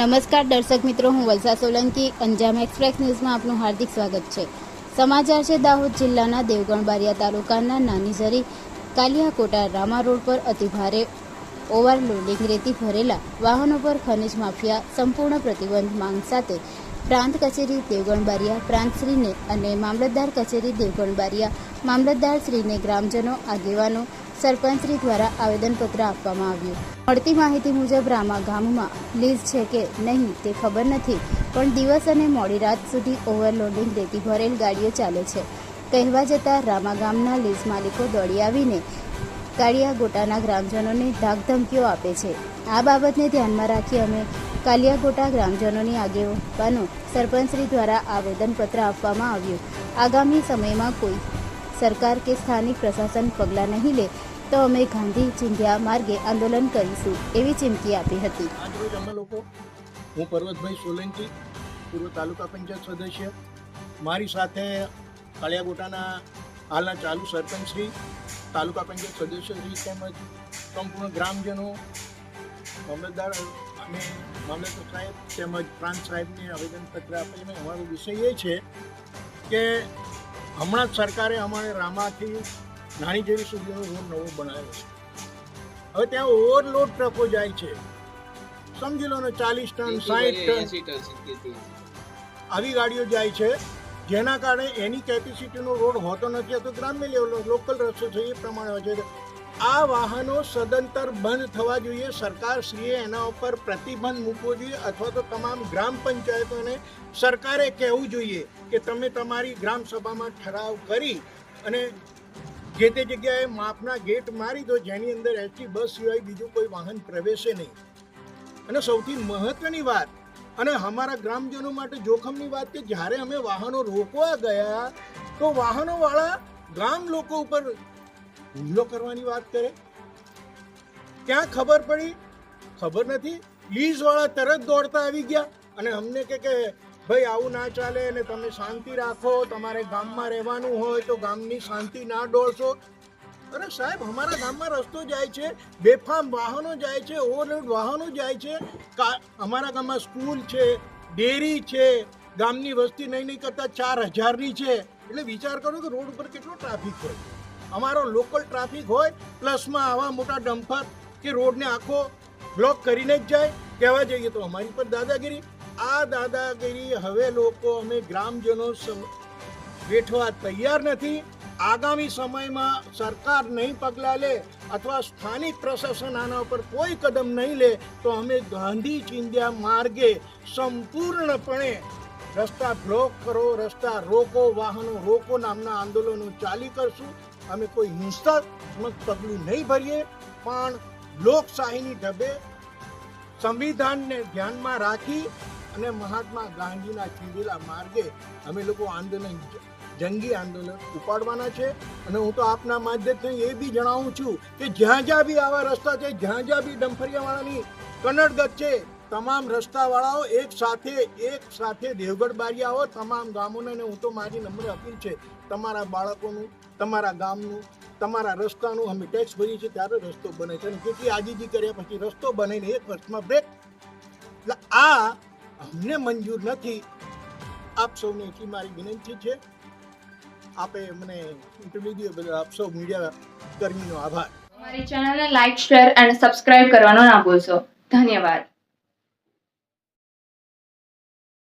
નમસ્કાર દર્શક મિત્રો, હું વલસા સોલંકી. અંજામ એક્સપ્રેસ ન્યૂઝમાં આપનું હાર્દિક સ્વાગત છે. સમાચાર છે, દાહોદ જિલ્લાના દેવગણ બારિયા તાલુકાના નાનીઝરી, કાલિયાકોટા રામા રોડ પર અતિભારે ઓવરલોડિંગ રેતી ભરેલા વાહનો પર ખનિજ માફિયા સંપૂર્ણ પ્રતિબંધ માંગ સાથે પ્રાંત કચેરી દેવગણ બારિયા પ્રાંતશ્રીને અને મામલતદાર કચેરી દેવગણ બારિયા મામલતદારશ્રીને ગ્રામજનો, આગેવાનો, સરપંચશ્રી દ્વારા આવેદનપત્ર આપવામાં આવ્યું. મળતી માહિતી મુજબ રામા ગામમાં લીઝ છે કે નહીં તે ખબર નથી, પણ દિવસ અને મોડી રાત સુધી ઓવરલોડિંગ રેતી ભરેલ ગાડીઓ ચાલે છે. કહેવા જતાં રામા ગામના લીઝ માલિકો દોડી આવીને કાળિયા ગોટાના ગ્રામજનોને ધાકધમકીઓ આપે છે. આ બાબતને ધ્યાનમાં રાખી અમે કાલિયાગોટા ગ્રામજનોની આગેવાનો સરપંચશ્રી દ્વારા આવેદનપત્ર આપવામાં આવ્યું. આગામી સમયમાં કોઈ સરકાર કે સ્થાનિક પ્રશાસન પગલાં નહીં લે, તો અમે ગાંધી ચિંધ્યા માર્ગે આંદોલન કરીશું, એવી ચીમકી આપી હતી. અમે લોકો, હું પર્વતભાઈ સોલંકી, પૂર્વ તાલુકા પંચાયત સદસ્ય, મારી સાથે કાળિયાગોટાના હાલના ચાલુ સરપંચશ્રી, તાલુકા પંચાયત સદસ્યશ્રી તેમજ સંપૂર્ણ ગ્રામજનો મામલતદાર અને મામલતદાર સાહેબ તેમજ પ્રાંત સાહેબને આવેદનપત્ર આપીને અમારો વિષય એ છે કે હમણાં જ સરકારે અમારે રામાથી નાની જેવી સુધીનો રોડ નવો બનાવ્યો છે. હવે ત્યાં ઓવરલોડ ટ્રકો જાય છે. સમજી લો ને ચાલીસ ટન સાઠ ટન આવી ગાડીઓ જાય છે. જેના કારણે એની કેપેસિટીનો રોડ હોતો નથી તો ગ્રામ્ય લેવલ લોકલ રસ્તો છે એ પ્રમાણે હોય છે. આ વાહનો સદંતર બંધ થવા જોઈએ. સરકારશ્રીએ એના ઉપર પ્રતિબંધ મૂકવો જોઈએ અથવા તો તમામ ગ્રામ પંચાયતોને સરકારે કહેવું જોઈએ કે તમે તમારી ગ્રામ સભામાં ઠરાવ કરી અને જે તે જગ્યાએ માપના ગેટ મારી દો, જેની અંદર એસટી બસ સિવાય બીજું કોઈ વાહન પ્રવેશે નહીં. અને સૌથી મહત્વની વાત, અને અમારા ગ્રામજનો માટે જોખમની વાત કે જ્યારે અમે વાહનો રોકવા ગયા, તો વાહનોવાળા ગ્રામ લોકો ઉપર હુમલો કરવાની વાત કરે? ક્યાં ખબર પડી? ખબર નથી. લીઝવાળા તરત દોડતા આવી ગયા અને અમને કે કે, ભાઈ, આવું ના ચાલે અને તમે શાંતિ રાખો. તમારે ગામમાં રહેવાનું હોય તો ગામની શાંતિ ના ડોળશો. અરે સાહેબ, અમારા ગામમાં રસ્તો જાય છે, બેફામ વાહનો જાય છે, ઓવરલોડ વાહનો જાય છે. અમારા ગામમાં સ્કૂલ છે, ડેરી છે, ગામની વસ્તી નહીં નહીં કરતાં ચાર હજારની છે. એટલે વિચાર કરો કે રોડ ઉપર કેટલો ટ્રાફિક હોય. અમારો લોકલ ટ્રાફિક હોય પ્લસમાં આવા મોટા ડમ્પર કે રોડને આખો બ્લોક કરીને જ જાય, કહેવા જઈએ તો અમારી પર દાદાગીરી. આ દાદાગીરી હવે લોકો અમે ગ્રામજનો વેઠવા તૈયાર નથી. આગામી સમયમાં સરકાર નહીં પગલાં લે અથવા સ્થાનિક પ્રશાસન આના ઉપર કોઈ કદમ નહીં લે, તો અમે ગાંધી ચિંધ્યા માર્ગે સંપૂર્ણપણે રસ્તા બ્લોક કરો, રસ્તા રોકો, વાહનો રોકો નામના આંદોલનો ચાલી કરશું. અમે કોઈ હિંસાત્મક પગલું નહીં ભરીએ, પણ લોકશાહીની ઢબે સંવિધાનને ધ્યાનમાં રાખી અને મહાત્મા ગાંધીના ચીંધેલા માર્ગે અમે લોકો આંદોલન, જંગી આંદોલન ઉપાડવાના છે. અને હું તો આપના માધ્યમથી એ બી જણાવું છું કે જ્યાં જ્યાં બી આવા રસ્તા છે, જ્યાં જ્યાં બી ડંફરિયાવાળાની કનડગત છે તમામ રસ્તાવાળાઓ એક સાથે એક સાથે દેવગઢ બારી આવો. તમામ ગામોને અને હું તો મારી નમ્ર અપીલ છે, તમારા બાળકોનું, તમારા ગામનું, તમારા રસ્તાનું અમે ટેક્સ ભરીએ છીએ ત્યારે રસ્તો બને છે. અને કેટલી આજીજી કર્યા પછી રસ્તો બનાવીને એક વર્ષમાં બ્રેક એટલે આ અમને મંજૂર નથી. આપ સૌને એટલી મારી વિનંતી છે. આપે મને ઇન્ટરવ્યુ દીધો બદલ આપ સૌ મીડિયા કર્મીનો આભાર. અમારી ચેનલને લાઇક શેર અને સબસ્ક્રાઇબ કરવાનો ના ભૂલશો. ધન્યવાદ.